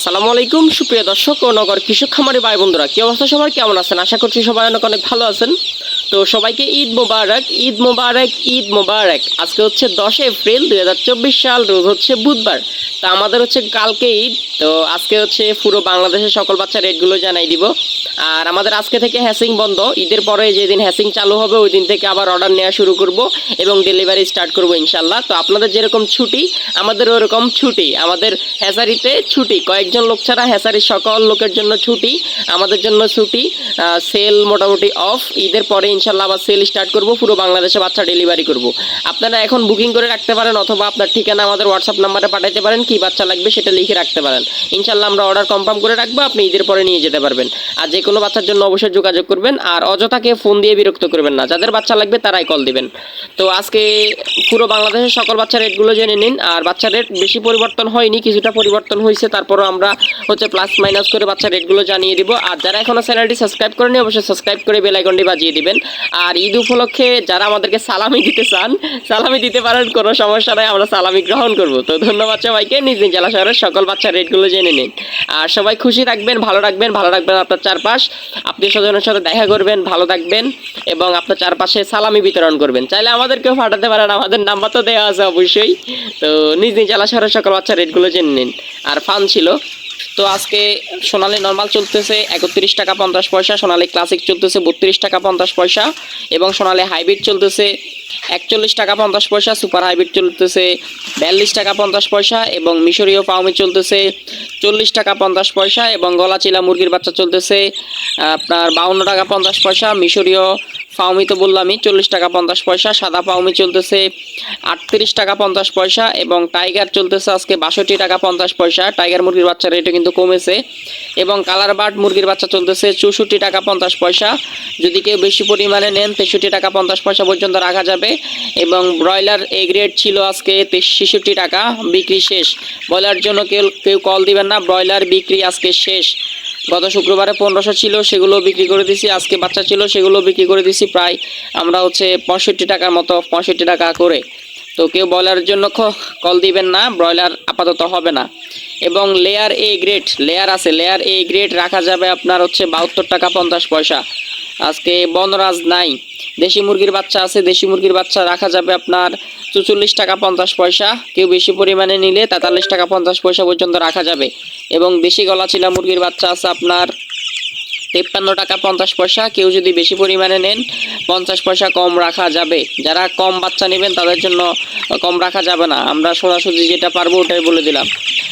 আসসালামু আলাইকুম, সুপ্রিয় দর্শক ও নগর কৃষক খামারি ভাই বন্ধুরা, কি অবস্থা সবার? কেমন আছেন? আশা করছি সবাই অনেক অনেক ভালো আছেন। তো সবাইকে ঈদ মোবারক ঈদ মোবারক ঈদ মোবারক। আজকে হচ্ছে দশ এপ্রিল দু হাজার চব্বিশ সাল, রোজ হচ্ছে বুধবার। তা আমাদের হচ্ছে কালকে ঈদ। তো আজকে হচ্ছে পুরো বাংলাদেশের সকল বাচ্চা রেটগুলো জানাই দিব। আর আমাদের আজকে থেকে হ্যাসিং বন্ধ। ঈদের পরে যেদিন হ্যাসিং চালু হবে, ওই দিন থেকে আবার অর্ডার নেওয়া শুরু করব এবং ডেলিভারি স্টার্ট করব ইনশাল্লাহ তো আপনাদের যেরকম ছুটি আমাদের ওরকম ছুটি। আমাদের হ্যাসারিতে ছুটি। কয়েকজন লোক ছাড়া হ্যাসারির সকল লোকের জন্য ছুটি, আমাদের জন্য ছুটি। সেল মোটামুটি অফ ঈদের পরে ইনশাল্লাহ আবার সেল স্টার্ট করব, পুরো বাংলাদেশে বাচ্চা ডেলিভারি করব। আপনারা এখন বুকিং করে রাখতে পারেন অথবা আপনার ঠিকানা আমাদের হোয়াটসঅ্যাপ নাম্বারে পাঠাতে পারেন, কি বাচ্চা লাগবে সেটা লিখে রাখতে পারেন। ইনশাল্লাহ আমরা অর্ডার কনফার্ম করে রাখব, আপনি ঈদের পরে নিয়ে যেতে পারবেন। আর যে কোনো বাচ্চার জন্য অবশ্যই যোগাযোগ করবেন আর অযথাকে ফোন দিয়ে বিরক্ত করবেন না। যাদের বাচ্চা লাগবে তারাই কল দিবেন। তো আজকে পুরো বাংলাদেশের সকল বাচ্চার রেটগুলো জেনে নিন। আর বাচ্চার রেট বেশি পরিবর্তন হয়নি, কিছুটা পরিবর্তন হয়েছে। তারপরও আমরা হচ্ছে প্লাস মাইনাস করে বাচ্চার রেটগুলো জানিয়ে দিব। আর যারা এখনও চ্যানেলটি সাবস্ক্রাইব করেনি, অবশ্যই সাবস্ক্রাইব করে বেল আইকনটি বাজিয়ে দিবেন। আর ঈদ উপলক্ষে যারা আমাদেরকে সালামি দিতে চান, সালামি দিতে পারেন, কোনো সমস্যা নাই, আমরা সালামি গ্রহণ করব। তো ধন্যবাদ সবাইকে। নিজ নিজ জেলা শহরের সকল বাচ্চার রেটগুলো জেনে নিন। আর সবাই খুশি রাখবেন ভালো রাখবেন ভালো রাখবেন আপনার চারপাশ। আপনি স্বজনের সাথে দেখা করবেন, ভালো থাকবেন এবং আপনার চারপাশে সালামি বিতরণ করবেন। চাইলে আমাদেরকেও পাঠাতে পারেন, আমাদের নাম্বার তো দেওয়া আছে অবশ্যই। তো নিজ নিজ জেলা সকল বাচ্চার রেটগুলো জেনে নিন। আর ফান ছিল। তো আজকে সোনালি নর্মাল চলতেছে একত্রিশ টাকা পঞ্চাশ পয়সা, সোনালি ক্লাসিক চলতেছে বত্রিশ টাকা পঞ্চাশ পয়সা এবং সোনালি হাইব্রিড চলতেছে একচল্লিশ টাকা পঞ্চাশ পয়সা, সুপার হাইব্রিড চলতেছে বিয়াল্লিশ টাকা পঞ্চাশ পয়সা এবং মিশরীয় পাউমি চলতেছে চল্লিশ টাকা পঞ্চাশ পয়সা এবং গলা চিলা মুরগির বাচ্চা চলতেছে, আপনার বাউন্ন টাকা পঞ্চাশ পয়সা, মিশরীয় পাউমি তো বললামই, চল্লিশ টাকা পঞ্চাশ পয়সা, সাদা পাউমি চলতেছে আটত্রিশ টাকা পঞ্চাশ পয়সা এবং টাইগার চলতেছে আজকে বাষট্টি টাকা পঞ্চাশ পয়সা, টাইগার মুরগির বাচ্চার রেটও কিন্তু কমেছে। এবং কালার বার্ড মুরগির বাচ্চা চলতেছে চৌষট্টি টাকা পঞ্চাশ পয়সা। যদি কেউ বেশি পরিমাণে নেন, তেষট্টি টাকা পঞ্চাশ পয়সা পর্যন্ত রাখা যাবে। এবং ব্রয়লার এ গ্রেড ছিল আজকে ছেষট্টি টাকা, বিক্রি শেষ। ব্রয়লার জন্য কেউ কেউ কল দিবেন না, ব্রয়লার বিক্রি আজকে শেষ। গত শুক্রবারে পনেরোশো ছিল, সেগুলো বিক্রি করে দিছি, আজকে বাচ্চা ছিল, সেগুলো বিক্রি করে দিছি প্রায় আমরা হচ্ছে পঁয়ষট্টি টাকার মতো, পঁয়ষট্টি টাকা করে। তো কেউ ব্রয়লারের জন্য কল দিবেন না, ব্রয়লার আপাতত হবে না। এবং লেয়ার এ গ্রেড লেয়ার আছে লেয়ার এ গ্রেড রাখা যাবে আপনার হচ্ছে বাহাত্তর টাকা পঞ্চাশ পয়সা। আজকে বনরাজ নাই, দেশি মুরগির বাচ্চা আছে, দেশি মুরগির বাচ্চা রাখা যাবে আপনার চুচল্লিশ টাকা পঞ্চাশ পয়সা। কেউ বেশি পরিমাণে নিলে তেতাল্লিশ টাকা পঞ্চাশ পয়সা পর্যন্ত রাখা যাবে। এবং দেশি গলা চিলা মুরগির বাচ্চা আছে আপনার তেপ্পান্ন টাকা পঞ্চাশ পয়সা। কেউ যদি বেশি পরিমাণে নেন, পঞ্চাশ পয়সা কম রাখা যাবে। যারা কম বাচ্চা নেবেন, তাদের জন্য কম রাখা যাবে না। আমরা সরাসরি যেটা পারব, ওটাই বলে দিলাম।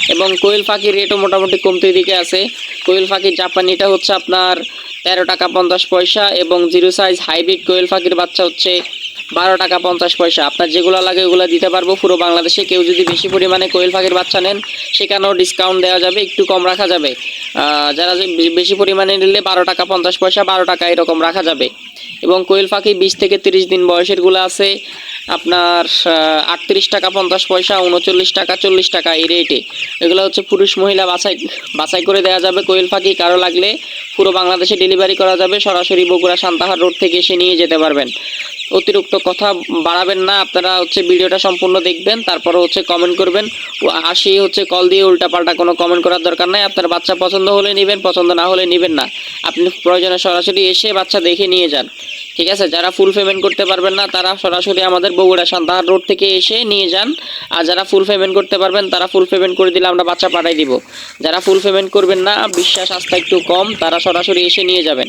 এবং কোয়েল পাখির রেটও মোটামুটি কমতে দিকে আছে। কোয়েল পাখির জাপানিটা হচ্ছে আপনার তেরো টাকা পঞ্চাশ পয়সা এবং জিরো সাইজ হাইব্রিড কোয়েল পাখির বাচ্চা হচ্ছে বারো টাকা পঞ্চাশ পয়সা। আপনার যেগুলো লাগে ওগুলো দিতে পারব। পুরো বাংলাদেশে কেউ যদি বেশি পরিমাণে কোয়েল পাখির বাচ্চা নেন, সেখানেও ডিসকাউন্ট দেওয়া যাবে, একটু কম রাখা যাবে। যারা যে বেশি পরিমাণে নিলে বারো টাকা পঞ্চাশ পয়সা, বারো টাকা এরকম রাখা যাবে। এবং কোয়েল পাখি বিশ থেকে তিরিশ দিন বয়সেরগুলো আছে, আপনার আটত্রিশ টাকা পঞ্চাশ পয়সা, উনচল্লিশ টাকা, চল্লিশ টাকা এই রেটে এগুলো হচ্ছে পুরুষ মহিলা বাছাই বাছাই করে দেওয়া যাবে কোয়েল পাখি। কারও লাগলে পুরো বাংলাদেশে ডেলিভারি করা যাবে। সরাসরি বগুড়া সান্তাহার রোড থেকে এসে নিয়ে যেতে পারবেন। অতিরিক্ত কথা বাড়াবেন না, আপনারা হচ্ছে ভিডিওটা সম্পূর্ণ দেখবেন তারপরে হচ্ছে কমেন্ট করবেন। আসি হচ্ছে কল দিয়ে উল্টাপাল্টা কোনো কমেন্ট করার দরকার নাই, আপনার বাচ্চা পছন্দ হলে নেবেন, পছন্দ না হলে নেবেন না। আপনি প্রয়োজনে সরাসরি এসে বাচ্চা দেখে নিয়ে যান, ঠিক আছে? যারা ফুল পেমেন্ট করতে পারবেন না, তারা সরাসরি আমাদের বগুড়া সান্তাহার রোড থেকে এসে নিয়ে যান। আর যারা ফুল পেমেন্ট করতে পারবেন, তারা ফুল পেমেন্ট করে দিলে আমরা বাচ্চা পাঠাই দিব। যারা ফুল পেমেন্ট করবেন না, বিশ্বাস আস্থা একটু কম, তারা সরাসরি এসে নিয়ে যাবেন।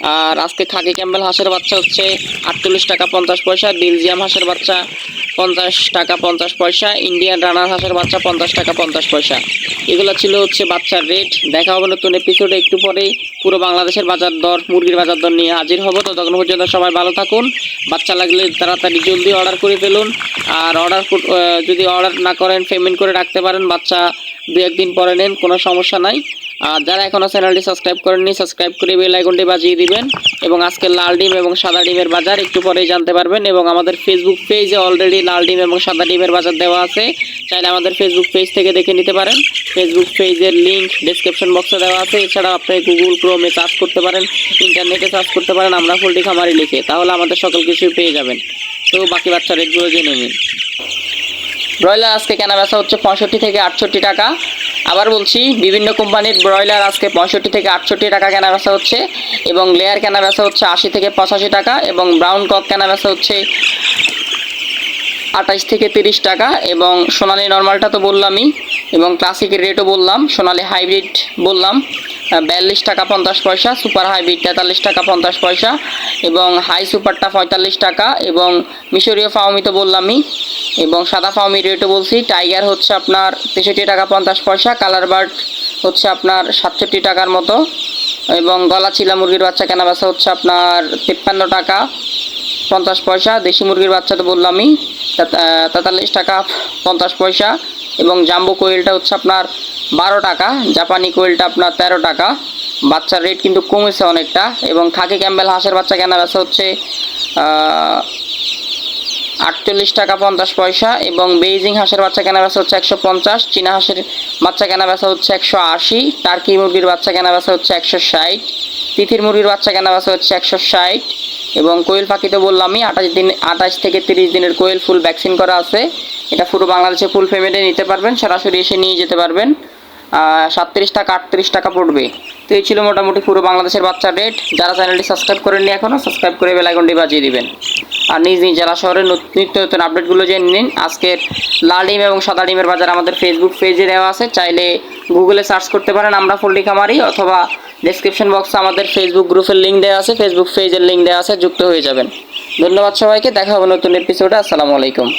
আর আজকে খাকি ক্যাম্বেল হাঁসের বাচ্চা হচ্ছে আটচল্লিশ টাকা পঞ্চাশ পয়সা, বেলজিয়াম হাঁসের বাচ্চা পঞ্চাশ টাকা পঞ্চাশ পয়সা, ইন্ডিয়ান রানার হাঁসের বাচ্চা পঞ্চাশ টাকা পঞ্চাশ পয়সা। এগুলো ছিল হচ্ছে বাচ্চার রেট দেখা হবে নতুন এপিসোডে একটু পরে পুরো বাংলাদেশের বাজার দর, মুরগির বাজার দর নিয়ে হাজির হব। তো তখন পর্যন্ত সবাই ভালো থাকুন। বাচ্চা লাগলে তাড়াতাড়ি জলদি অর্ডার করে ফেলুন। আর অর্ডার যদি অর্ডার না করেন পেমেন্ট করে রাখতে পারেন। বাচ্চা দু একদিন পরে নেন, কোনো সমস্যা নাই। আর যারা এখনও চ্যানেলটি সাবস্ক্রাইব করেননি, সাবস্ক্রাইব করে বেল আইকনটি বাজিয়ে দিবেন এবং আজকে লাল ডিম এবং সাদা ডিমের বাজার একটু পরেই জানতে পারবেন এবং আমাদের ফেসবুক পেজে অলরেডি লাল ডিম এবং সাদা ডিমের বাজার দেওয়া আছে। চাইলে আমাদের ফেসবুক পেজ থেকে দেখে নিতে পারেন। ফেসবুক পেজের লিঙ্ক ডিসক্রিপশন বক্সে দেওয়া আছে। এছাড়া আপনি গুগল ক্রোমে সার্চ করতে পারেন ইন্টারনেটে সার্চ করতে পারেন, আমরা ফুলটি খামারি লিখে, তাহলে আমাদের সকল কিছুই পেয়ে যাবেন। তো বাকি বাচ্চা রেটগুলো জেনে নিন। ব্রয়লার আজকে কেনা বেচা হচ্ছে পঁয়ষট্টি থেকে আটষট্টি টাকা। আবার বলছি, বিভিন্ন কোম্পানির ব্রয়লার আজকে পঁয়ষট্টি থেকে আটষট্টি টাকা কেনা বেচা হচ্ছে এবং লেয়ার কেনা বেচা হচ্ছে আশি থেকে পঁচাশি টাকা এবং ব্রাউন কক কেনা বেচা হচ্ছে আঠাশ থেকে তিরিশ টাকা এবং সোনালি নর্মালটা তো বললামই এবং ক্লাসিকের রেটও বললাম, সোনালি হাইব্রিড বললাম। বিয়াল্লিশ টাকা পঞ্চাশ পয়সা, সুপার হাইব্রিড তেতাল্লিশ টাকা পঞ্চাশ পয়সা এবং হাই সুপারটা পঁয়তাল্লিশ টাকা এবং মিশরীয় ফাউমি তো বললামই এবং সাদা ফাউমির রেটও বলছি। টাইগার হচ্ছে আপনার তেষট্টি টাকা পঞ্চাশ পয়সা কালার বার্ড হচ্ছে আপনার সাতষট্টি টাকার মতো এবং গলা চিলা মুরগির বাচ্চা, কেনা বেচা হচ্ছে আপনার তিপ্পান্ন টাকা পঞ্চাশ পয়সা। দেশি মুরগির বাচ্চা তো বললামই, তেত- তেতাল্লিশ টাকা পঞ্চাশ পয়সা। এবং জাম্বো কোয়েলটা হচ্ছে আপনার বারো টাকা, জাপানি কোয়েলটা আপনার তেরো টাকা। বাচ্চার রেট কিন্তু কমেছে অনেকটা এবং খাকি ক্যাম্বেল হাঁসের বাচ্চা কেনা বেচা হচ্ছে আটচল্লিশ টাকা পঞ্চাশ পয়সা এবং বেইজিং হাঁসের বাচ্চা কেনা বেচা হচ্ছে একশো পঞ্চাশ, চীনা হাঁসের বাচ্চা কেনা বেচা হচ্ছে একশো আশি, টার্কি মুরগির বাচ্চা কেনা বেচা হচ্ছে একশো ষাট, তিথির মুরগির বাচ্চা কেনা বেচা হচ্ছে একশো ষাট এবং কোয়েল পাখি তো বললামই, আঠাশ দিন, আঠাশ থেকে তিরিশ দিনের কোয়েল ফুল ভ্যাকসিন করা আছে। এটা পুরো বাংলাদেশে ফুল পেমেন্টে নিতে পারবেন, সরাসরি এসে নিয়ে যেতে পারবেন। সাতত্রিশ টাকা, আটত্রিশ টাকা পড়বে। তো এই ছিল মোটামুটি পুরো বাংলাদেশের বাচ্চার রেট যারা চ্যানেলটি সাবস্ক্রাইব করেননি এখনও সাবস্ক্রাইব করে বেলাইকনটি বাজিয়ে দিবেন। আর নিজ নিজ জেলা শহরের নত- নিত্য নতুন আপডেটগুলো জেনে নিন। আজকের লাল ডিম এবং সাদা ডিমের বাজার আমাদের ফেসবুক পেজে দেওয়া আছে। চাইলে গুগলে সার্চ করতে পারেন, আমরা ফুলটি খামারি অথবা ডেসক্রিপশন বক্সে আমাদের ফেসবুক গ্রুপের লিঙ্ক দেওয়া আছে। ফেসবুক পেজের লিঙ্ক দেওয়া আছে, যুক্ত হয়ে যাবেন। ধন্যবাদ সবাইকে, দেখা হবে নতুন এপিসোডে আসসালামু আলাইকুম।